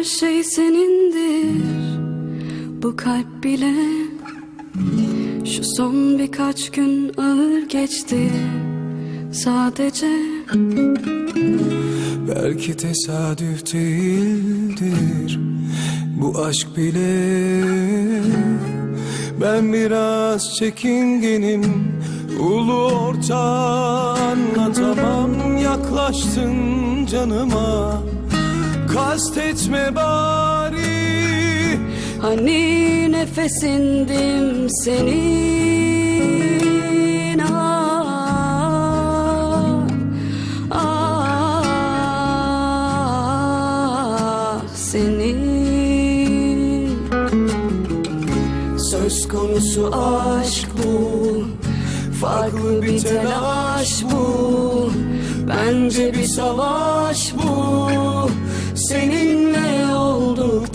her şey senindir. Bu kalp bile Şu son birkaç gün ağır geçti. Sadece Belki tesadüf değildir. Bu aşk bile Ben biraz çekingenim. Ulu orta anlatamam Yaklaştın canıma Kastetme bari. Hani nefesindim senin ah, ah, senin. Söz konusu aşk bu Farklı bir telaş bu. Bence bir savaş bu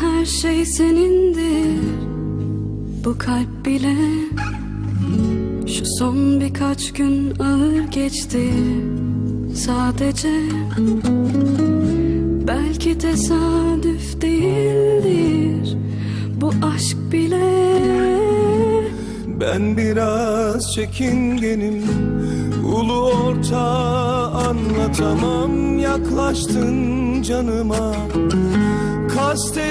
her şey senindir. Bu kalp bile Şu son birkaç gün ağır geçti. Sadece Belki tesadüf değildir. Bu aşk bile Ben biraz çekingenim. Ulu orta anlatamam. Yaklaştın canıma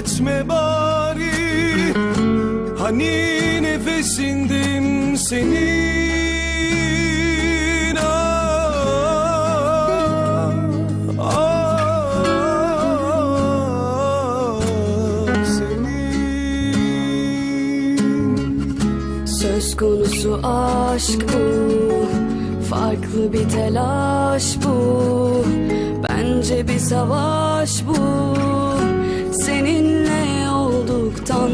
Kastetme bari. Hani nefesindim senin ah, ah, senin. Söz konusu aşk bu Farklı bir telaş bu. Bence bir savaş bu. Olduktan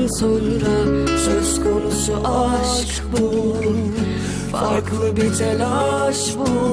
sonra Söz konusu aşk bu. Farklı bir telaş bu